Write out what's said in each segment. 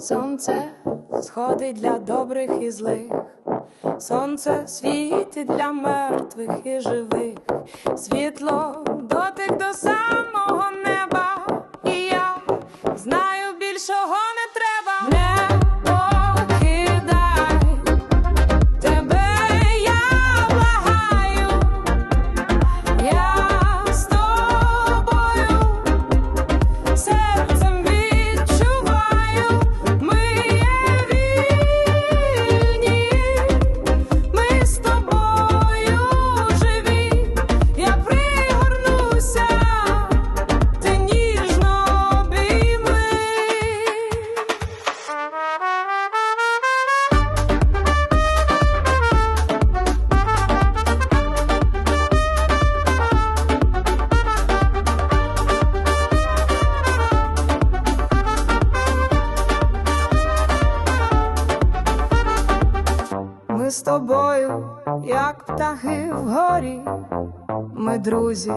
Сонце сходить для добрих і злих, сонце світить для мертвих і живих, світло дотик до самого з тобою, як птахи вгорі, ми друзі,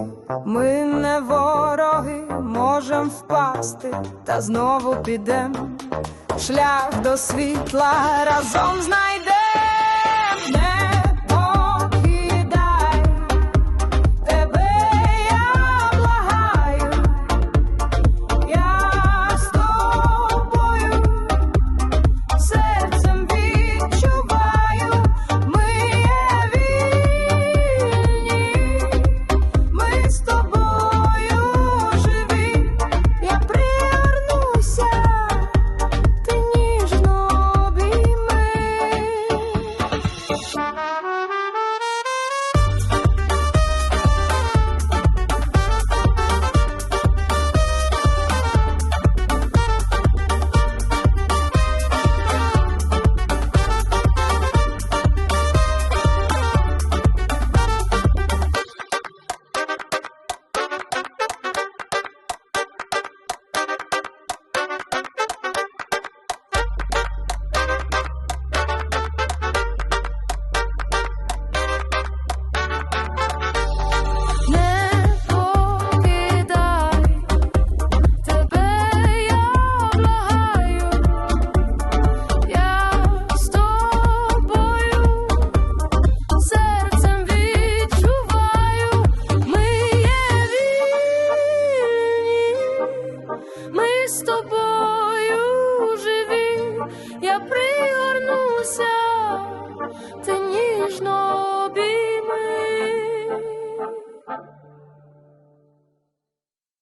ми не вороги, можем впасти та знову підем. Шлях до світла разом знайдем. 都不。